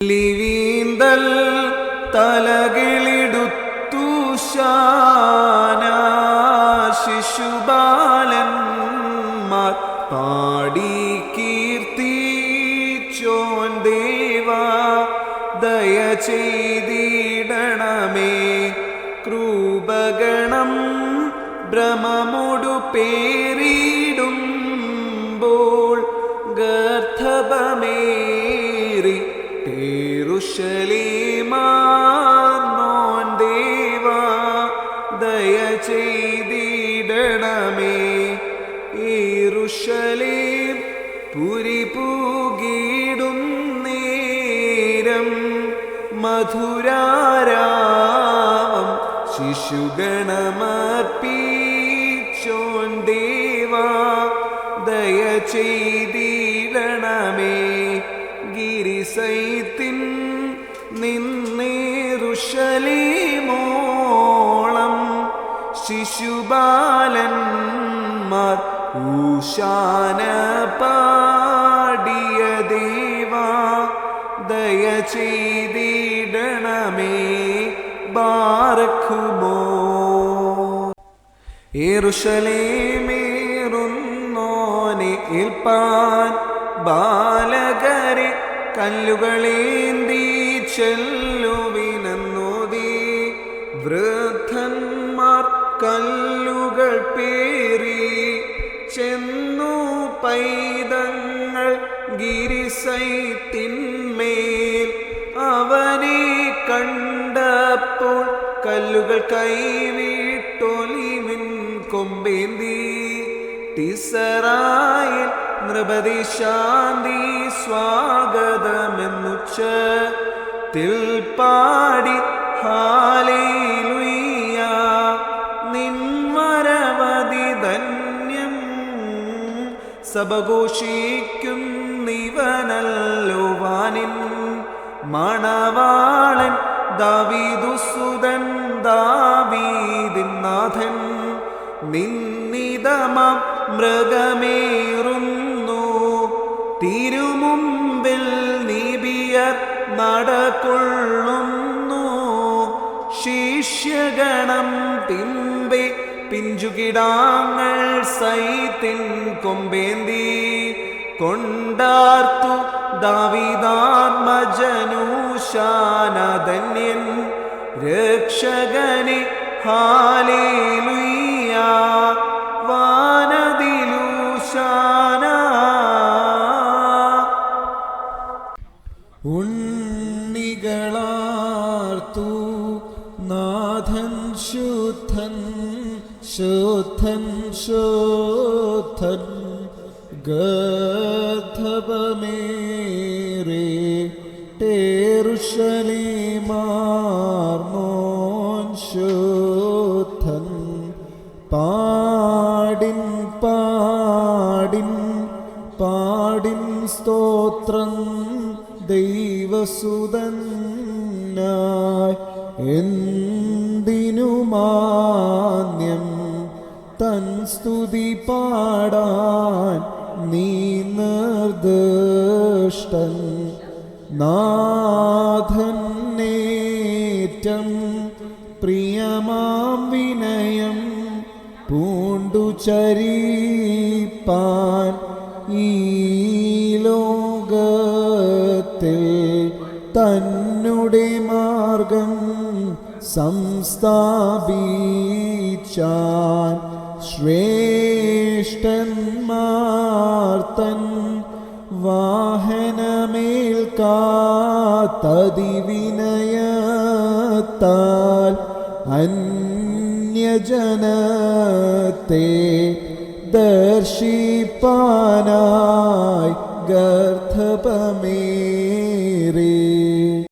ലിവീന്തൽ തലകിളിടുത്തു ശാന ശിശുബാലന്മാർ പാടി കീർത്തിച്ചോൻ ദേവ ദയ ചെയ്തിടണമേ. ക്രൂപഗണം പേരിടുമ്പോൾ പേരുഷലേമാന്നോൻ ദേവാ ദയ ചെയ്തിടണമേ. ഏറുഷലേം പുരി പൂകിടും നേരം മധുരാരാവം ശിശുഗണമർപ്പിച്ചോൻ ദേവാ ദയ ചെയ്തിടണമേ ഗിരിസൈത്തിൻ നിന്നേറുഷലേമോളം ശിശുബാലന്മാർ ഊശാന പാടിയ ദേവ ദയ ചെയ്തിടണമേ ബാറക്കുമോ? ഏറുഷലേമേറുന്നോനെ ഏൽപ്പാൻ ബാലകരെ കല്ലുകളേന്തി ചെല്ലുവിനെന്നോതി വൃദ്ധന്മാർ കല്ലുകൾ പേറി ചെന്നു പൈതങ്ങൾ ഗിരിസൈത്തിന്മേൽ അവനെ കണ്ടപ്പോൾ കല്ലുകൾ കൈവിട്ടൊലിവിൻ കൊമ്പേന്തി ടിസറായിൽ നൃപതി ശാന്തി സ്വാഗതമെന്നു തിൽപ്പാടി ഹാലേലുയ്യ. നിൻവരവതി ധന്യം സബഘോഷിക്കും നിവനല്ലോ വാനിൻ മണവാളൻ ദാവീദുസുതൻ ദാവീദിനാഥൻ നിന്നിതമാം മൃഗമേറുന്നു തിരുമുമ്പിൽ നീബിയർ നടക്കൊള്ളുന്നു ശിഷ്യഗണം തിമ്പി പിഞ്ചുകിടാങ്ങൾ സൈത്തിൻ കൊമ്പേന്തി. കൊണ്ടാർത്തു ദാവിദാത്മജനൂശാനധന്യൻ രക്ഷകനെ. ഹാലേലുയ്യ. ശുദ്ധൻ ശുദ്ധൻ ശുദ്ധൻ ഗധപമേറെ ടേറുഷലേമാർമോൻ ശുദ്ധൻ പാടിൻ പാടിൻ പാടിൻ സ്തോത്രം ദൈവസുതന്നായി എന്തിനു സ്തുതി പാടാൻ നീ നിർദ്ദിഷ്ടൻ. നാഥന്നേറ്റം പ്രിയമാം വിനയം പൂണ്ടു ചരിപ്പാൻ ഈ ലോകത്തിൽ തന്നുടെ മാർഗം സംസ്ഥാപിച്ചാൻ ശ്രേഷ്ഠന്മാർ തൻ വാഹനമേൽ കാത്തതിവിനയത്താൽ അന്യജനത്തെ ദർശിപ്പാനായി ഗർഭമേ